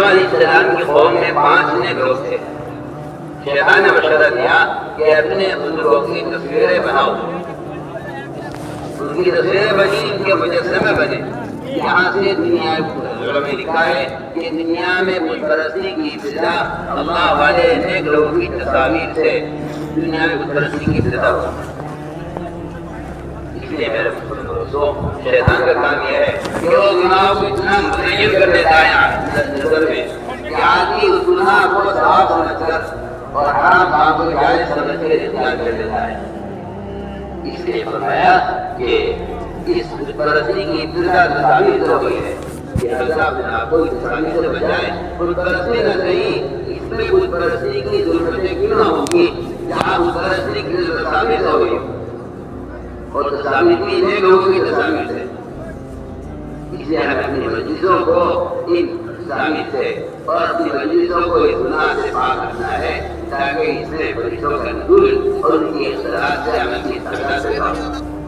सलाम की कौम में पाँच ने लोग थे। शैतान ने मशवरा दिया कि अपने बुज़ुर्गों की तस्वीरें बनाओ। उनकी तस्वीरें बनी, इनके मुजस्मे बने। यहाँ से दुनिया में लिखा है कि दुनिया में बुतपरस्ती की इब्तदा अल्लाह वाले नेक लोगों की तस्वीर से दुनिया में बुतपरस्ती की इब्तदा हुई इसलिए मेरे शैतान का काम यह है कि वो गुनाह को इतना मुतयन कर देता है। यहाँ नज़र में कि गुनाह को साफ़ समझकर और हराम काम को जायज़ समझ कर इस्तेमाल कर देता है इसलिए फरमाया कि इस परस्ती की इब्तदा तस्वीर से हुई है कि अल्लाह आप को इस से बचाए बुत परस्ती न सही इसमें बुत परस्ती की जुल्मतें क्यों ना होगी जहाँ बुत परस्ती की तस्वीर से हुई हो और तस्वीर भी है लोगों की तस्वीर से इसलिए हमें अपनी मस्जिदों को इन तस्वीर है और अपनी मजलिसों को इस गुनाह से पाक करना है, ताकि इसमें फरिश्तों का नजूल और उनकी असरा से अमल की तरह से